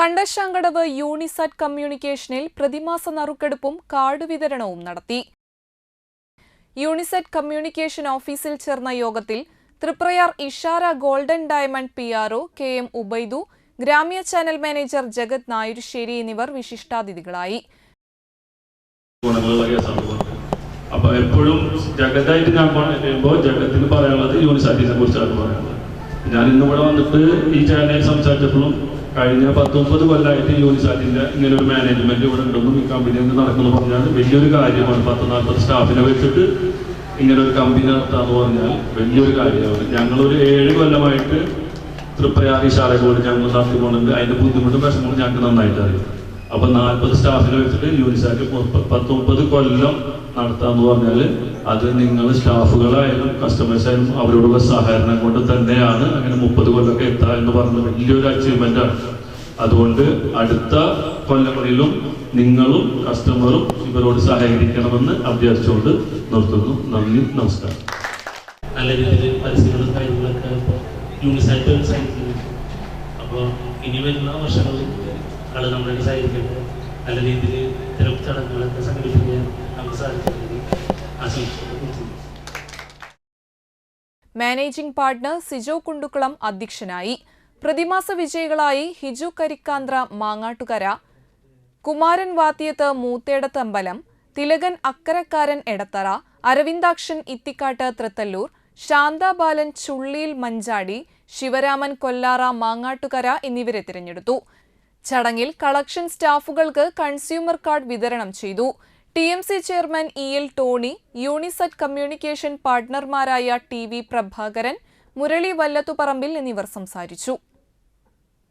കണ്ടശാങ്കടവ് യൂണിസാറ്റ് കമ്മ്യൂണിക്കേഷനിൽ പ്രതിമാസ നറുക്കെടുപ്പും കാർഡ് വിതരണവും നടത്തി. യൂണിസെറ്റ് കമ്മ്യൂണിക്കേഷൻ ഓഫീസിൽ ചേർന്ന യോഗത്തിൽ Triprayar Ishara golden diamond P R K M Ubaid Gramya channel manager Jagath Nayurussery എന്നിവർ വിശിഷ്ടാതിഥികളായി. എപ്പോഴും കുറിച്ചാണ് ഞാൻ ഇന്ന് വന്നിട്ട് ഈ ചാനലിൽ സംസാരിച്ചപ്പോഴും കഴിഞ്ഞ പത്ത് മുപ്പത് കൊല്ലമായിട്ട് യൂണിസാറ്റിന്റെ ഇങ്ങനെ ഒരു മാനേജ്മെന്റ് ഇവിടെ ഉണ്ടെന്നും ഈ കമ്പനി നടക്കുന്നു പറഞ്ഞാൽ വലിയൊരു കാര്യമാണ്. പത്ത് നാൽപ്പത് സ്റ്റാഫിനെ വെച്ചിട്ട് ഇങ്ങനെ ഒരു കമ്പനി നടത്താന്ന് പറഞ്ഞാൽ വലിയൊരു കാര്യമാണ്. ഞങ്ങളൊരു ഏഴ് കൊല്ലമായിട്ട് തൃപ്രയാർ ഇഷാറക്കോട് ഞങ്ങൾ നടത്തി പോകുന്നുണ്ട് അതിന്റെ ബുദ്ധിമുട്ടും വിഷമവും ഞങ്ങൾക്ക് നന്നായിട്ട് അറിയാം. അപ്പൊ നാൽപ്പത് സ്റ്റാഫിനെ വെച്ചിട്ട് യൂണിസാറ്റ് പത്ത് മുപ്പത് കൊല്ലം നടത്താന്ന് പറഞ്ഞാൽ അത് നിങ്ങൾ സ്റ്റാഫുകളായാലും കസ്റ്റമേഴ്സ് ആയാലും അവരോടുള്ള സഹകരണം കൊണ്ട് തന്നെയാണ് അങ്ങനെ മുപ്പത് കൊല്ലമൊക്കെ എത്താ എന്ന് പറഞ്ഞ വലിയൊരു അച്ചീവ്മെന്റ് ആണ്. അതുകൊണ്ട് അടുത്ത കൊല്ലങ്ങളിലും നിങ്ങളും കസ്റ്റമറും ഇവരോട് സഹകരിക്കണമെന്ന് അഭ്യർത്ഥിച്ചുകൊണ്ട് നിർത്തുന്നു. നന്ദി നമസ്കാരം. നല്ല രീതിയിൽ പരസ്യങ്ങളും കാര്യങ്ങളൊക്കെ യൂണിസായിട്ട് അപ്പോൾ ഇനി വരുന്ന വർഷങ്ങളിൽ ആൾ നമ്മളെ സഹായിക്കട്ടെ നല്ല രീതിയിൽ ഇത്തരം ചടങ്ങുകളൊക്കെ സംഘടിപ്പിക്കാൻ നമുക്ക് സാധിക്കുന്നത് ആശംസിക്കുന്നു. മാനേജിംഗ് പാർട്ണർ സിജോ കുണ്ടുക്കുളം അധ്യക്ഷനായി. പ്രതിമാസ വിജയികളായി ഹിജു കരിക്കാന്ത്ര മാങ്ങാട്ടുകര കുമാരൻ വാത്തിയത്ത് മൂത്തേടത്തമ്പലം തിലകൻ അക്കരക്കാരൻ എടത്തറ അരവിന്ദാക്ഷൻ ഇത്തിക്കാട്ട് തൃത്തല്ലൂർ ശാന്താബാലൻ ചുള്ളിയിൽ മഞ്ചാടി ശിവരാമൻ കൊല്ലാറ മാങ്ങാട്ടുകര എന്നിവരെ തിരഞ്ഞെടുത്തു. ചടങ്ങിൽ കളക്ഷൻ സ്റ്റാഫുകൾക്ക് കൺസ്യൂമർ കാർഡ് വിതരണം ചെയ്തു. T M C chairman E L Tony Uniset communication പാർട്ട്ണർമാരായ T V Prabhakaran Murali Vallathuparambil എന്നിവർ സംസാരിച്ചു.